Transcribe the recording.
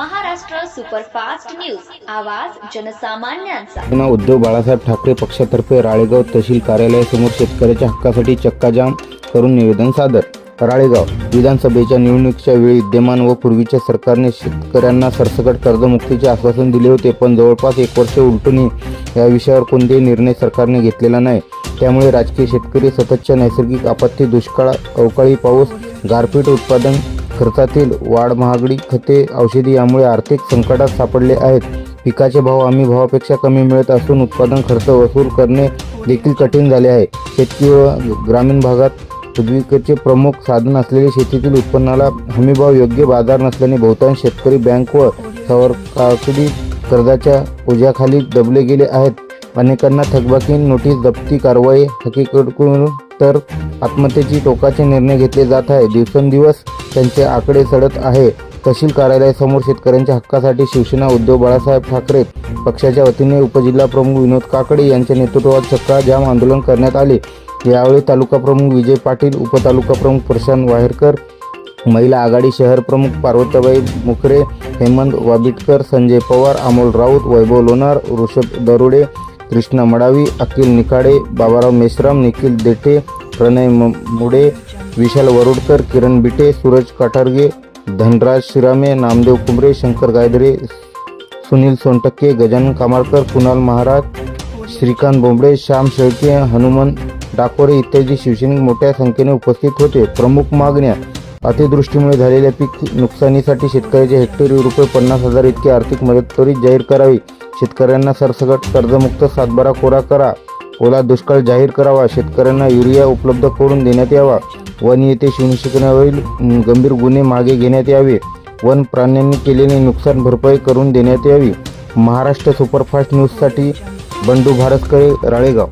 Superfast news. आवाज जनसामान्यांचा. उद्धव बाळासाहेब ठाकरे पक्षातर्फे राळेगाव तहसील कार्यालयासमोर शेतकऱ्याच्या हक्कासाठी चक्काजाम करून निवेदन सादर. राळेगाव विधानसभेच्या निवडणुकीच्या वेळी विद्यमान व पूर्वीच्या सरकारने शेतकऱ्यांना सरसकट कर्जमुक्तीचे आश्वासन दिले होते पण जवळपास एक वर्ष उलटूनही या विषयावर कोणतेही निर्णय सरकारने घेतलेला नाही. त्यामुळे राजकीय शेतकरी सततच्या नैसर्गिक आपत्ती दुष्काळ अवकाळी पाऊस गारपीट उत्पादन खर्चातील वाढ महागडी खते औषधी यामुळे आर्थिक संकटात सापडले आहेत. पिकाचे भाव हमी भावापेक्षा कमी मिळत असून उत्पादन खर्च वसूल करणे देखील कठीण झाले आहे. शेतकरी व ग्रामीण भागात उद्विकेचे प्रमुख साधन असलेले शेतीतील उत्पन्नाला हमीभाव योग्य बाजार नसल्याने बहुतांश शेतकरी बँक व सरकारकडील कर्जाच्या ओझ्याखाली दबले गेले आहेत. अनेकांना थकबाकी नोटीस जप्ती कारवाई हकीकडून तर आत्महत्येची टोकाचे निर्णय घेतले जात आहे. दिवसेंदिवस त्यांचे आकडे चढत आहे. तहसील कार्यालयासमोर शेतकऱ्यांच्या हक्कासाठी शिवसेना उद्धव बाळासाहेब ठाकरे पक्षाच्या वतीने उपजिल्हा प्रमुख विनोद काकडे यांच्या नेतृत्वात चक्का जाम आंदोलन करण्यात आले. यावेळी तालुका प्रमुख विजय पाटील उपतालुका प्रमुख प्रशांत वाहेरकर महिला आघाडी शहर प्रमुख पार्वतीबाई मुखरे हेमंत वाबिटकर संजय पवार अमोल राऊत वैभव लोणार ऋषभ दरोडे कृष्णा मडावी अखिल निकाडे बाबाराव मेश्राम निखिल देठे प्रणय म- मुडे विशाल वरुडकर किरण बिटे सूरज काठारगे धनराज शिरामे नामदेव कुंबरे शंकर गायदरे सुनील सोनटक्के गजानन कामारकर कुणाल महाराज श्रीकांत बोंबडे श्याम शेळके हनुमान डाकोरे इत्यादी शिवसैनिक मोठ्या संख्येने उपस्थित होते. प्रमुख मागण्या अतिवृष्टीमुळे झालेल्या पीक नुकसानीसाठी शेतकऱ्याचे हेक्टरी रुपये पन्नास हजार इतकी आर्थिक मदत त्वरित जाहीर करावी. शेतकऱ्यांना सरसकट कर्जमुक्त सातबारा कोरा करा. ओला दुष्काळ जाहीर करावा. शेतकऱ्यांना युरिया उपलब्ध करून देण्यात यावा. वन येथे शिवशिकण्यावरील गंभीर गुन्हे मागे घेण्यात यावे. वन प्राण्यांनी केलेले नुकसान भरपाई करून देण्यात यावी. महाराष्ट्र सुपरफास्ट न्यूजसाठी बंडू भारतकळे राळेगाव.